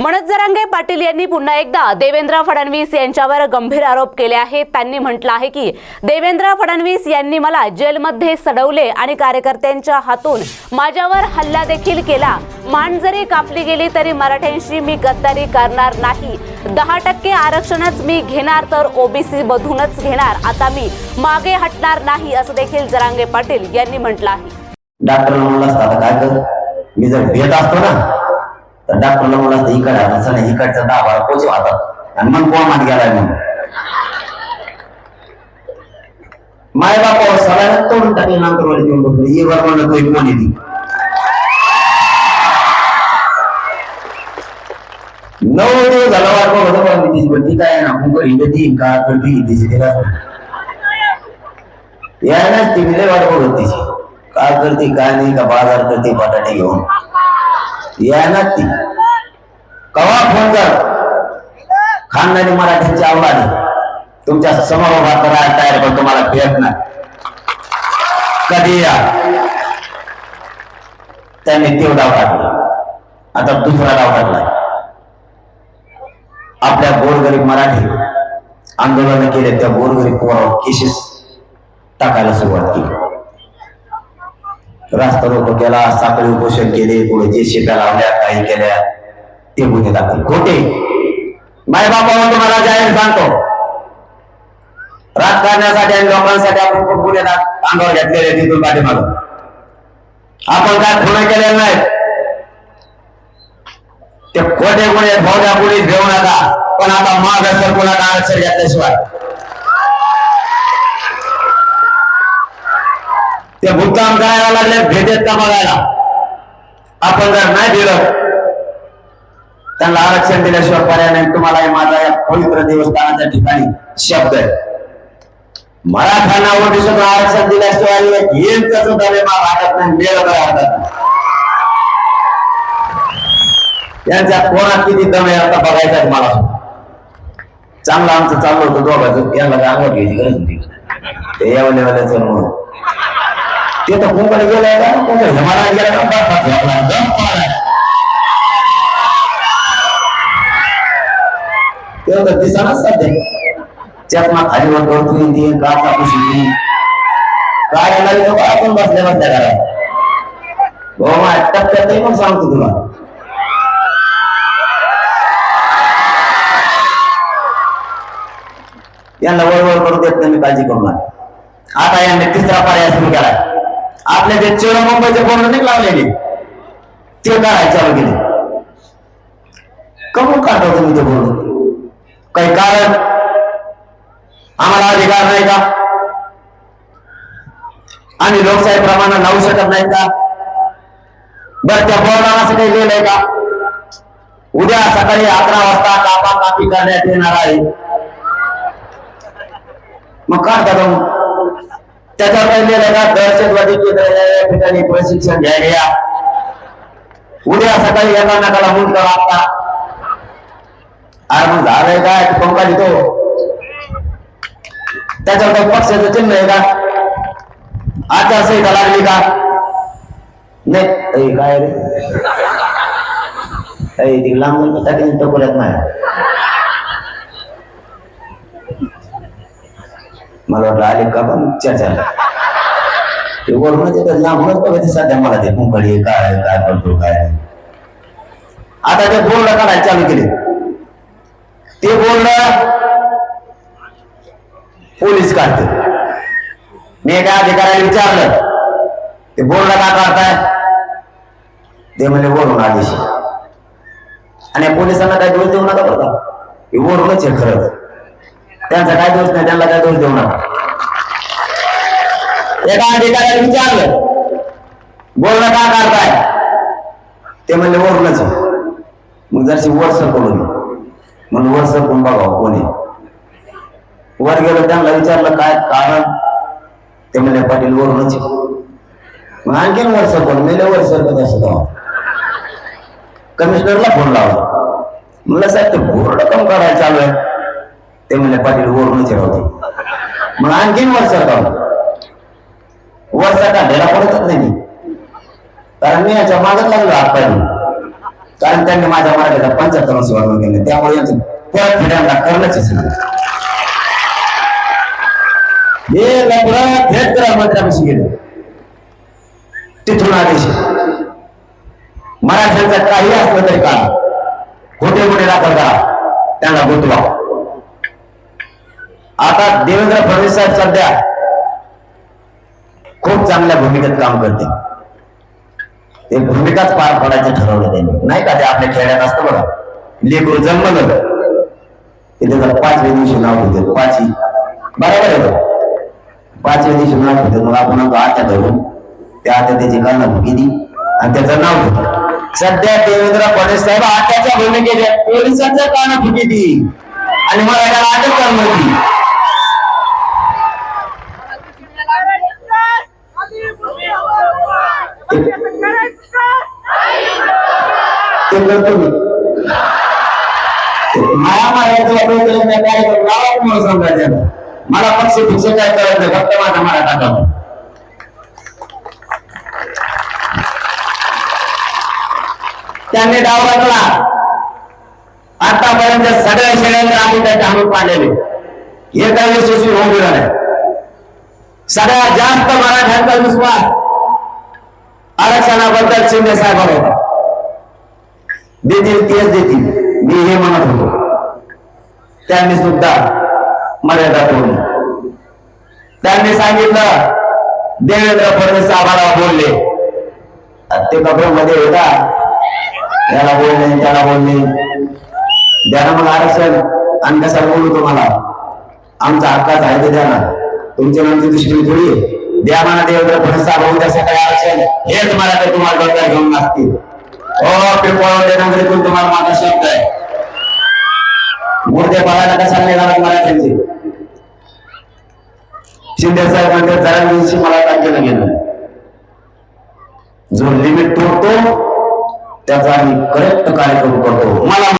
मनोज जरांगे पाटील यांनी पुन्हा एकदा देवेंद्र फडणवीस यांच्यावर गंभीर आरोप केले आहेत. त्यांनी म्हटलं आहे की देवेंद्र फडणवीस यांनी मला जेलमध्ये सडवले आणि कार्यकर्त्यांच्या हातून माझ्यावर हल्ला देखील केला. मान जरी कापली गेली तरी मराठ्यांशी मी गद्दारी करणार नाही. दहा टक्के आरक्षणच मी घेणार तर ओबीसी मधूनच घेणार. आता मी मागे हटणार नाही असं देखील जरांगे पाटील यांनी म्हटलं आहे. डॉक्टर काय कर? मी जर भेट असतो ना तर डॉक्टरला म्हणलं असतं इकडे हाताचा नाही इकडचा दाबा पोच पोचे आणि मग कोण गेलाय म्हणून. माय बापावर सगळ्यांना तोडून टाकले नंतर वडील देऊन बघले. ये वर म्हणलं तुम्ही कोण येते नऊ दिवस झाला वाट बघत होतो पण मी तिची बद्दी काय ना कुकर हिंडती का करती तिची तिला यायलाच ती लय वाट बघत तिची. काय करते काय नाही का बाजार करते बटाटे घेऊन. यायला ती कवा फोन कर? खानदानी मराठ्यांची आवडाने तुमच्यासमोर उभा करायला तयार पण तुम्हाला भेटणार कधी या? त्यांनी तेव डाव टाकला आता दुसरा डाव टाकलाय. आपल्या गोरगरीब मराठी आंदोलन केले त्या गोरगरीब पोरावर केसेस टाकायला सुरुवात केली. रास्ता रोको केला साखळी उपोषण केले पुढे जे लावल्या काही केल्या. ते गुन्हे दाखल. खोटे. मायबापावर तुम्हाला जाहीर सांगतो. राजकारणासाठी आणि लोकांसाठी आपण खूप गुन्हे अंगावर घेतलेले तिथून पाठीमाग. आपण काय खुणे केलेले नाहीत ते खोटे गुन्हे भोग्या पुढे घेऊ नका पण आता माग सरकू नका आरक्षण घेतल्याशिवाय. ते भूतकाम करायला लागले भेटेत का बघायला? आपण जर नाही दिलं त्यांना आरक्षण दिल्याशिवाय पर्याय नाही. तुम्हाला हे माझा या पवित्र देवस्थानाच्या ठिकाणी शब्द आहे. मराठ्यांना ओबीसीतून आरक्षण दिल्याशिवाय यांचा सुद्धा विमा हातात नाही मेळ काय हातात नाही. यांच्या कोणात किती दम आहे आता बघायचा मला चांगलं आमचं चाललं होतं दोघांचं. यांना काय अंगावर घ्यायची गरज होती. ते यावल्या वाल्याचं म्हणून ते तर कोणकडे गेलाय का कोणकडे हिमालयात गेला का बर्फात झोपला. दम पाडाय. ते तर दिसणारच सध्या चकमा खाली वर करतो ती काचा पुशी काय लागली तो काय आपण बसल्या बसल्या करा हो मा टप्प्यात पण सांगतो तुला यांना वळवळ करू देत नाही मी काळजी करू नका आता यांनी तिसरा पर्याय सुरू केला आपल्या जे चेरो मुंबईच्या बोर्ड नाही लावलेले? ते काढायला चालू कमून काढतो तुम्ही ते बोर्ड काही कारण? आम्हाला अधिकार नाही का? आम्ही लोकशाही प्रमाणे लावू शकत नाही का? बर त्या बोर्डाला असं काही लिहिलंय का? उद्या सकाळी अकरा वाजता कापा कापी करण्यात येणार आहे. मग काढता जाऊ त्याचा काही लिहिलंय दहशतवादी केंद्र या ठिकाणी प्रशिक्षण घ्यायला. या उद्या सकाळी यांना नकाला मूल करा आता. अरे मग झालंय काय? पंखा देतो त्याच्यावर काही पक्षाचं चिन्ह आहे का? आचारसंहिता लागली का? नाही. काय रे? ए, ती लांब टाकी टकोऱ्यात नाही. मला वाटलं आले का पण चर्चा ते वरूनच येतात म्हणजे लांबूनच बघायचे सध्या मला ते मुंगडी काय काय करतो काय नाही. आता ते बोर्ड काढायला चालू केले. ते बोर्ड पोलीस काढते. मी एका अधिकाऱ्याला विचारलं ते बोर्ड का काढताय? ते म्हणजे वरून आदेश आणि पोलिसांना काय दोष देऊ नका बरं का? हे वरूनच आहे खरंच त्यांचा काय दोष नाही त्यांना काय दोष देऊ नका. एका अधिकाऱ्याने विचारलं बोलणं का काढताय? ते म्हणले वरूनच. मग जरशी वर सरकवलं म्हणून वर सरकून बघावं कोणी वर गेलो त्यांना विचारलं काय कारण? ते म्हणले पाटील वरूनच मग आणखीन वर सरकवलं. मेले वर सरकत असत कमिशनरला फोन लावला. म्हणलं साहेब ते बोर्ड कम करायला चालू आहे. ते म्हणले पाटील वरूनच राहते मग आणखीन वर सरकावलं वर काढायला पडतच नाही कारण मी याच्या मागत लागलो हात कारण त्यांनी माझ्या मराठीचा पंच्याहत्तर वर्ष वर्णन केले. त्यामुळे यांचं परत फिरायला करणंच नाही हे लग्न थेट गृहमंत्र्यापाशी गेले. तिथून आदेश. मराठ्यांचा काही असलं तरी का खोटे मोठे दाखल करा. त्यांना गुंतवा. आता देवेंद्र फडणवीस साहेब सध्या खूप चांगल्या भूमिकेत काम करते. ते भूमिकाच पार पडायचं ठरवलं त्यांनी. नाही का? ते आपल्या खेड्यात असतं बघा. लेकरू जन्मलं. ते त्याचं पाचव्या दिवशी नाव होते पाचवी. बरोबर आहे. पाचव्या दिवशी नाव होते मग आपण आत्या धरून. त्या आत्या त्याची काना भुकी आणि त्याचं नाव होतं सध्या देवेंद्र फडणवीस साहेब आत्याच्या भूमिकेत पोलिसांच्या काना फुकी आणि मग याला अटक करणार. ते करतो मी माया मायाचं वाटलं काय करू? लावा समजायचं मला पक्ष पक्ष काय करायचं फक्त माझा मला टाका त्यांनी डाव टाकला आतापर्यंत सगळ्या शेळ्यांना आम्ही त्या आणून पाहिलेले हे काही यशस्वी होऊन गेलं नाही सगळ्यात जास्त मराठ्यांचा विश्वास आरक्षणाबद्दल शिंदे साहेब होता देतील तेच देतील. मी हे म्हणत होतो. त्यांनी सुद्धा मर्यादा तोडली. त्यांनी सांगितलं देवेंद्र फडणवीस आम्हाला बोलले. ते कपड्यामध्ये होता. त्याला बोलले त्याला बोलले. द्याला मग आरक्षण. आणि कसा बोलू तुम्हाला? आमचा हक्काच आहे ते द्याला तुमच्या तुमची आमची थोडी आहे. द्या म्हणा देवेंद्र फडणवीस साहेब उद्या सकाळी आरक्षण हेच मला ते तुम्हाला डोक्यात घेऊन लागतील. हो पिंपळवंडे नगरीतून तुम्हाला माझा शब्द आहे. मूर्ते पाहायला कशाला निघाला शिंदे साहेब जरा दिवशी मला टाकेलं गेलं जो लिमिट तोडतो त्याचा आम्ही करेक्ट कार्यक्रम करतो. मला